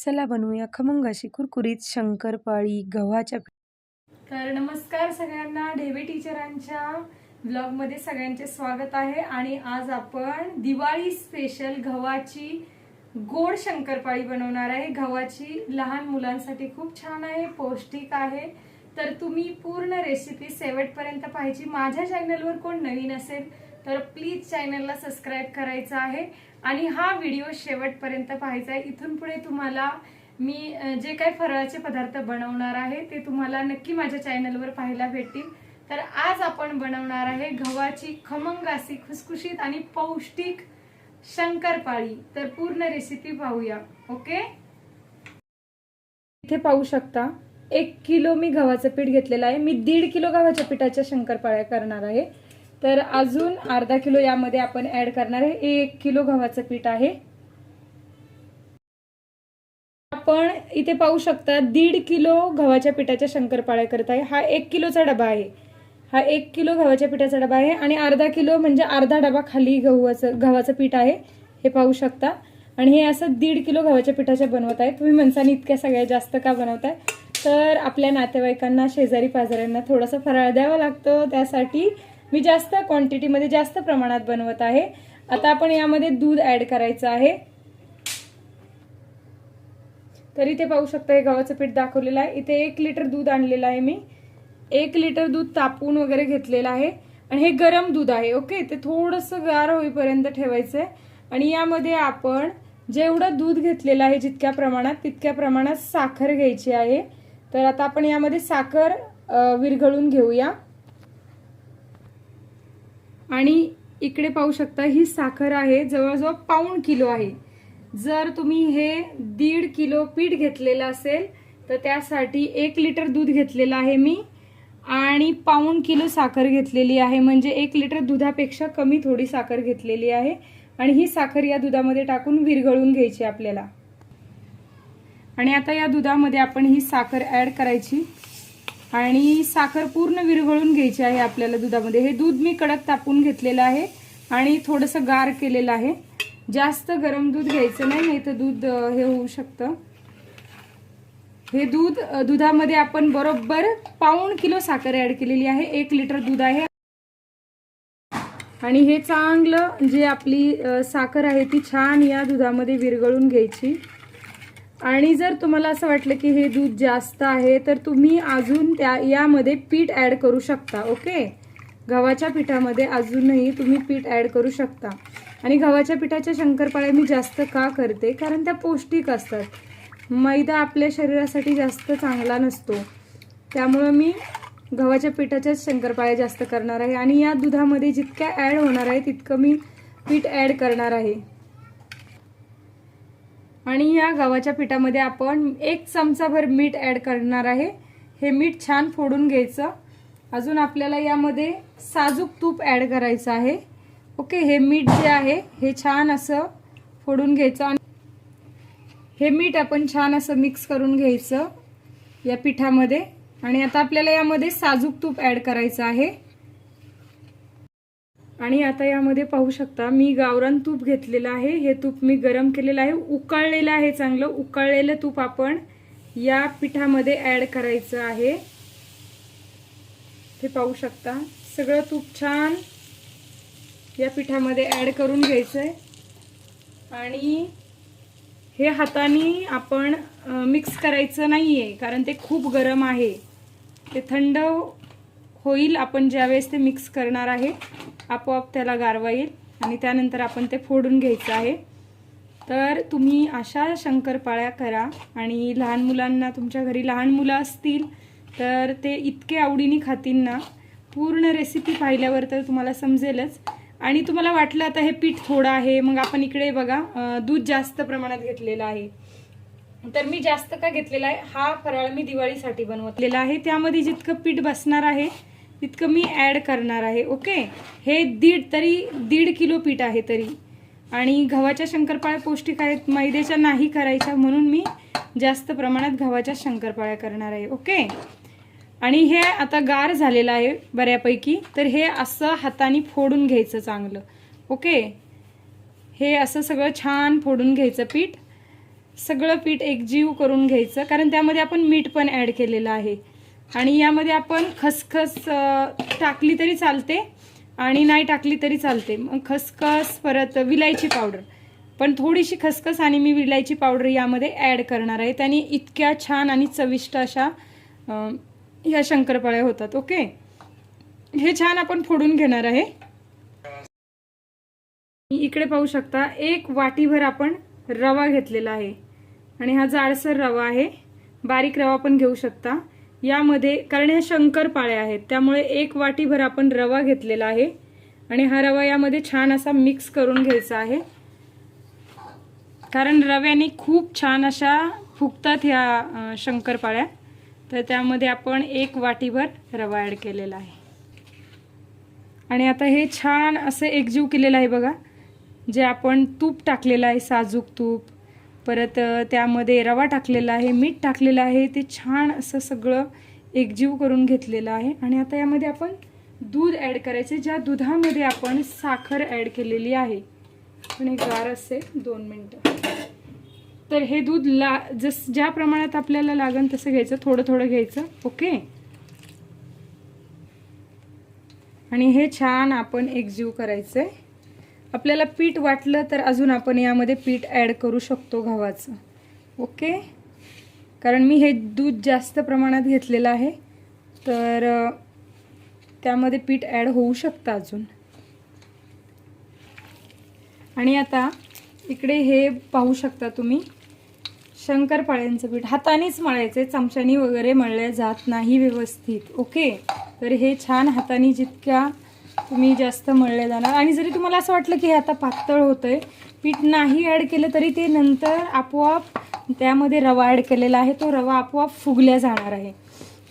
चला बनवूया खमंग अशी कुरकुरीत शंकरपाळी गव्हाच्या तर नमस्कार सगळ्यांना ढेबे टीचरांच्या ब्लॉगमध्ये सगळ्यांचे स्वागत आहे. आणि आज आपण दिवाळी स्पेशल गव्हाची गोड शंकरपाळी बनवणार आहे. गव्हाची लहान मुलांसाठी खूप छान आहे पौष्टिक आहे. तर तुम्ही पूर्ण रेसिपी शेवटपर्यंत पाहायची. माझ्या चॅनलवर कोण नवीन असेल तर प्लीज चॅनलला सबस्क्राईब करायचं आहे. आणि हा व्हिडिओ शेवटपर्यंत पाहायचा आहे. इथून पुढे तुम्हाला मी जे काही फराळाचे पदार्थ बनवणार आहे ते तुम्हाला नक्की माझ्या चॅनलवर पाहायला भेटतील. तर आज आपण बनवणार आहे गव्हाची खमंग अशी खुसखुशीत आणि पौष्टिक शंकरपाळी. तर पूर्ण रेसिपी पाहूया. ओके? इथे पाहू शकता एक किलो मी गव्हाचं पीठ घेतलेलं आहे. मी दीड किलो गव्हाच्या पिठाच्या शंकरपाळ्या करणार आहे. तर अजून अर्धा किलो यामध्ये आपण ऍड करणार आहे. एक किलो गव्हाचं पीठ आहे. आपण इथे पाहू शकता दीड किलो गव्हाच्या पिठाच्या शंकरपाळ्या करत आहे. हा एक किलोचा डबा आहे. हा एक किलो गव्हाच्या पिठाचा डबा आहे आणि अर्धा किलो म्हणजे अर्धा डबा खाली गव्हाचं गव्हाचं पीठ आहे. हे पाहू शकता. आणि हे असं दीड किलो गव्हाच्या पिठाच्या बनवत आहे. तुम्ही माणसाने इतक्या सगळ्या जास्त का बनवताय? तर आपल्या नातेवाईकांना शेजारी पाजाऱ्यांना थोडासा फराळ द्यावा लागतो. त्यासाठी मी जास्त क्वांटिटीमध्ये जास्त प्रमाणात बनवत आहे. आता आपण यामध्ये दूध ॲड करायचं आहे. तर इथे पाहू शकता हे गव्हाचं पीठ दाखवलेलं आहे. इथे एक लिटर दूध आणलेलं आहे मी. एक लिटर दूध तापून वगैरे घेतलेलं आहे. आणि हे गरम दूध आहे ओके ते थोडंसं गार होईपर्यंत ठेवायचं आहे आणि यामध्ये आपण जेवढं दूध घेतलेलं आहे जितक्या प्रमाणात तितक्या प्रमाणात साखर घ्यायची आहे. तर आता आपण यामध्ये साखर विरघळून घेऊया. आणि इकडे पाहू शकता ही साखर आहे जवळजवळ पाऊण किलो आहे. जर तुम्ही हे दीड किलो पीठ घेतलेलं असेल तर त्यासाठी एक लिटर दूध घेतलेलं आहे मी. आणि पाऊण किलो साखर घेतलेली आहे म्हणजे एक लिटर दुधापेक्षा कमी थोडी साखर घेतलेली आहे. आणि ही साखर या दुधामध्ये टाकून विरघळून घ्यायची आपल्याला. आणि आता या दुधामध्ये आपण ही साखर ॲड करायची. आणि साखर पूर्ण विरघळून घ्यायची आहे आपल्याला दुधामध्ये. हे दूध मी कडक तापून घेतलेलं आहे आणि थोडंसं गार केलेलं आहे. जास्त गरम दूध घ्यायचं नाही नाही तर दूध हे होऊ शकतं. हे दूध दुधामध्ये आपण बरोबर पाऊण किलो साखर ऍड केलेली आहे. एक लिटर दूध आहे. आणि हे चांगलं जे आपली साखर आहे ती छान या दुधामध्ये विरघळून घ्यायची. आणि जर तुम्हाला असं वाटलं की हे दूध जास्त आहे तर तुम्ही अजून त्या यामध्ये पीठ ॲड करू शकता ओके? गव्हाच्या पिठामध्ये अजूनही तुम्ही पीठ ॲड करू शकता. आणि गव्हाच्या पिठाच्या शंकरपाळ्या मी जास्त का करते? कारण त्या पौष्टिक असतात. मैदा आपल्या शरीरासाठी जास्त चांगला नसतो. त्यामुळं मी गव्हाच्या पिठाच्याच शंकरपाळ्या जास्त करणार आहे. आणि या दुधामध्ये जितक्या ॲड होणार आहे तितकं मी पीठ ॲड करणार आहे. आणि या गव्हाच्या पिठामध्ये आपण एक चमचाभर मीठ ॲड करणार आहे. हे मीठ छान फोडून घ्यायचं. अजून आपल्याला यामध्ये साजूक तूप ॲड करायचं आहे. ओके हे मीठ जे आहे हे छान असं फोडून घ्यायचं आणि हे मीठ आपण छान असं मिक्स करून घ्यायचं या पिठामध्ये. आणि आता आपल्याला यामध्ये साजूक तूप ॲड करायचं आहे. आणि आता यामध्ये पाहू शकता मी गावरान तूप घेतलेलं आहे. हे तूप मी गरम केलेलं आहे. उकळलेलं आहे चांगलं. उकळलेलं तूप आपण या पिठामध्ये ॲड करायचं आहे. हे पाहू शकता. सगळं तूप छान या पिठामध्ये ॲड करून घ्यायचं आहे आणि हे हाताने आपण मिक्स करायचं नाही आहे कारण ते खूप गरम आहे. ते थंड होईल आपण ज्यावेळेस ते मिक्स करणार आहे आपोआप त्याला गारवा येईल आणि त्यानंतर आपण ते फोडून घ्यायचं आहे. तर तुम्ही अशा शंकरपाळ्या करा आणि लहान मुलांना तुमच्या घरी लहान मुलं असतील तर ते इतके आवडीने खातील ना पूर्ण रेसिपी पाहिल्यावर तर तुम्हाला समजेलच. आणि तुम्हाला वाटलं आता हे पीठ थोडं आहे मग आपण इकडे बघा दूध जास्त प्रमाणात घेतलेलं आहे. तर मी जास्त का घेतलेला आहे हा फराळ मी दिवाळीसाठी बनवलेला आहे. त्यामध्ये जितकं पीठ बसणार आहे तितकं मी ॲड करणार आहे ओके हे दीड तरी दीड किलो पीठ आहे तरी. आणि गव्हाच्या शंकरपाळ्या पौष्टिक आहेत मैद्याच्या नाही करायच्या म्हणून मी जास्त प्रमाणात गव्हाच्या शंकरपाळ्या करणार आहे ओके आणि हे आता गार झालेलं आहे बऱ्यापैकी तर हे असं हाताने फोडून घ्यायचं चांगलं ओके हे असं सगळं छान फोडून घ्यायचं पीठ. सगळं पीठ एकजीव करून घ्यायचं कारण त्यामध्ये आपण मीठ पण ॲड केलेलं आहे. आणि यामध्ये आपण खसखस टाकली तरी चालते आणि नाही टाकली तरी चालते. मग खसखस परत विलायची पावडर. पण थोडीशी खसखस आणि मी विलायची पावडर यामध्ये ॲड करणार आहे. त्याने इतक्या छान आणि चविष्ट अशा ह्या शंकरपाळ्या होतात ओके? हे छान आपण फोडून घेणार आहे. इकडे पाहू शकता एक वाटीभर आपण रवा घेतलेला आहे. आणि हा जाडसर रवा आहे. बारीक रवा पण घेऊ शकता. यामध्ये कारण ह्या शंकरपाळ्या आहेत. त्यामुळे एक वाटीभर आपण रवा घेतलेला आहे. आणि हा रवा यामध्ये छान असा मिक्स करून घ्यायचा आहे. कारण रव्याने खूप छान अशा फुगतात ह्या शंकरपाळ्या तर त्यामध्ये आपण एक वाटीभर रवा ॲड केलेला आहे. आणि आता हे छान असं एकजीव केलेलं आहे बघा. जे आपण तूप टाकलेलं आहे साजूक तूप. परत त्यामध्ये रवा टाकलेला आहे मीठ टाकलेलं आहे ते छान असं सगळं एकजीव करून घेतलेलं आहे. आणि आता यामध्ये आपण दूध ॲड करायचे ज्या दुधामध्ये आपण साखर ॲड केलेली आहे. पण एक गार असेल दोन मिनटं. तर हे दूध ला जस ज्या प्रमाणात आपल्याला लागन तसं घ्यायचं थोडं थोडं घ्यायचं ओके? आणि हे छान आपण एकजीव करायचं आहे आपल्याला पीठ वाटलं तर अजून आपण यामध्ये पीठ ॲड करू शकतो गव्हाचं. ओके? कारण मी हे दूध जास्त प्रमाणात घेतलेलं आहे तर त्यामध्ये पीठ ॲड होऊ शकतं अजून. आणि आता इकडे हे पाहू शकता तुम्ही शंकरपाळ्यांचं पीठ. हातानेच मळायचं चमच्यानी वगैरे मळले जात नाही व्यवस्थित. ओके? तर हे छान हाताने जितक्या तुम्ही जास्त मळले जाणार. आणि जरी तुम्हाला असं वाटलं की हे आता पातळ होतंय पीठ नाही ॲड केलं तरी ते नंतर आपोआप त्यामध्ये रवा ॲड केलेला आहे. तो रवा आपोआप फुगल्या जाणार आहे.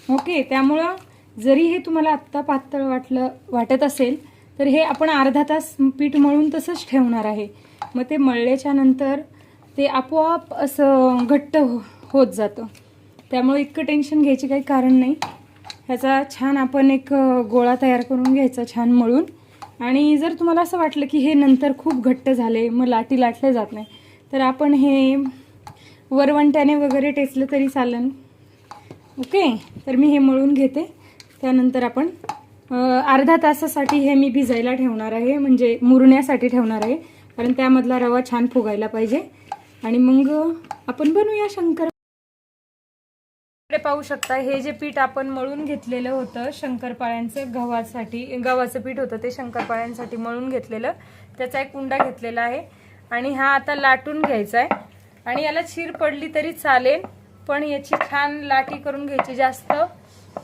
ओके? त्यामुळं जरी हे तुम्हाला आत्ता पातळ वाटलं वाटत असेल तर हे आपण अर्धा तास पीठ मळून तसंच ठेवणार आहे. मग ते मळल्याच्या नंतर ते आपोआप असं घट्ट हो होत जातं. त्यामुळे इतकं टेन्शन घ्यायचे काही कारण नाही. ह्याचा छान आपण एक गोळा तयार करून घ्यायचा छान मळून. आणि जर तुम्हाला असं वाटलं की हे नंतर खूप घट्ट झाले मग लाटी लाटले जात नाही. तर आपण हे वरवंट्याने वगैरे टेचलं तरी चालेल ओके? तर मी हे मळून घेते. त्यानंतर आपण अर्धा तासासाठी हे मी भिजायला ठेवणार आहे म्हणजे मुरण्यासाठी ठेवणार आहे. कारण त्यामधला रवा छान फुगायला पाहिजे. आणि मग आपण बनवूया शंकर इकडे पाहू शकता हे जे पीठ आपण मळून घेतलेलं होतं शंकरपाळ्यांचं गव्हासाठी गव्हाचं पीठ होतं ते शंकरपाळ्यांसाठी मळून घेतलेलं त्याचा एक कुंडा घेतलेला आहे. आणि हा आता लाटून घ्यायचा आहे आणि याला चीर पडली तरी चालेल पण याची छान लाटी करून घ्यायची. जास्त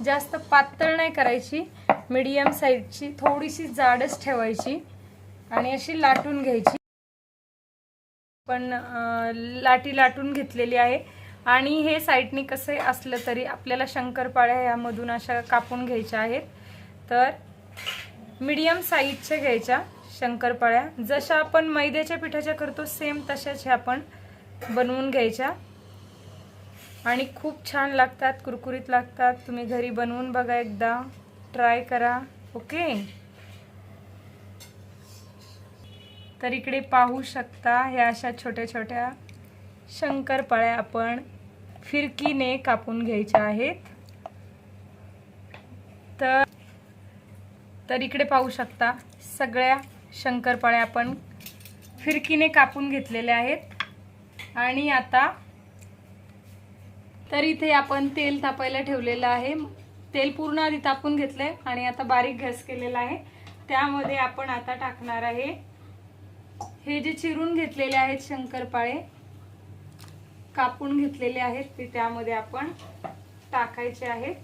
जास्त पातळ नाही करायची. मीडियम साईजची थोडीशी जाडच ठेवायची. आणि अशी लाटून घ्यायची. पण लाटी लाटून घेतलेली आहे. आणि हे साईडने कसं असलं तरी आपल्याला शंकरपाळ्या यामधून अशा कापून घ्यायच्या आहेत. तर मीडियम साईजच्या घ्यायच्या शंकरपाळ्या. जशा आपण मैद्याच्या पिठाच्या करतो सेम तशाच ह्या आपण बनवून घ्यायच्या. आणि खूप छान लागतात कुरकुरीत लागतात. तुम्ही घरी बनवून बघा एकदा. ट्राय करा. ओके तर इकडे पाहू शकता ह्या अशा छोट्या छोट्या शंकरपाळ्या आपण फिरकीने कापून घ्यायच्या आहेत. तर तर इकडे पाहू शकता सगळ्या शंकरपाळ्या आपण फिरकीने कापून घेतलेल्या आहेत. आणि आता तर इथे आपण तेल तापायला ठेवलेलं आहे. तेल पूर्ण आधी तापून घेतलंय आणि आता बारीक घस केलेला आहे. त्यामध्ये आपण आता टाकणार आहे. हे जे चिरून घेतलेले आहेत शंकरपाळे कापून घेतलेले आहेत ते त्यामध्ये आपण टाकायचे आहेत.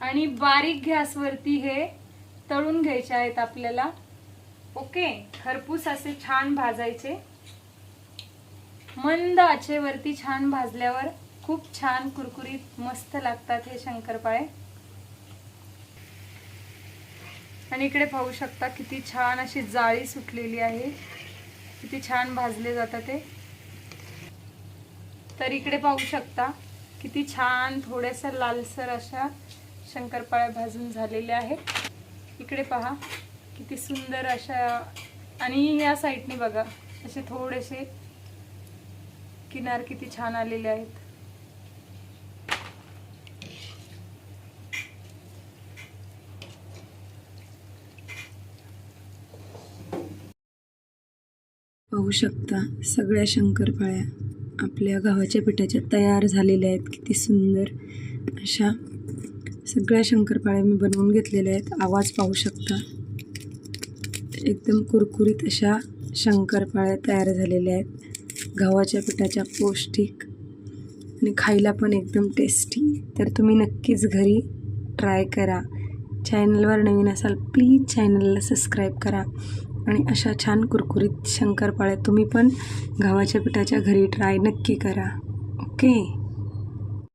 आणि बारीक गॅसवरती हे तळून घ्यायचे आहेत आपल्याला. ओके? खरपूस असे छान भाजायचे. मंद आचेवरती छान भाजल्यावर खूप छान कुरकुरीत मस्त लागतात हे शंकरपाळे आणि इकडे पाहू शकता किती छान अशी जाळी सुटलेली आहे. किती छान भाजले जातात ते. तर इकडे पाहू शकता किती छान थोड्याशा लालसर अशा शंकरपाळ्या भाजून झालेल्या आहेत. इकडे पहा किती सुंदर अशा आणि या साईडने बघा असे थोडेसे किनार किती छान आलेले आहेत. पाहू शकता सगळ्या शंकरपाळ्या. आपल्या गव्हाच्या पिठाच्या तयार झालेल्या आहेत. किती सुंदर. अशा सगळ्या शंकरपाळ्या मी बनवून घेतलेल्या आहेत. आवाज पाहू शकता. एकदम कुरकुरीत अशा शंकरपाळ्या तयार झालेल्या आहेत. गव्हाच्या पिठाच्या पौष्टिक आणि खायला पण एकदम टेस्टी तर तुम्ही नक्कीच घरी ट्राय करा. चॅनलवर नवीन असाल प्लीज चॅनलला सबस्क्राईब करा. आणि अशा छान कुरकुरीत शंकरपाळ्या तुम्ही पण गव्हाच्या पिठाच्या घरी ट्राय नक्की करा. ओके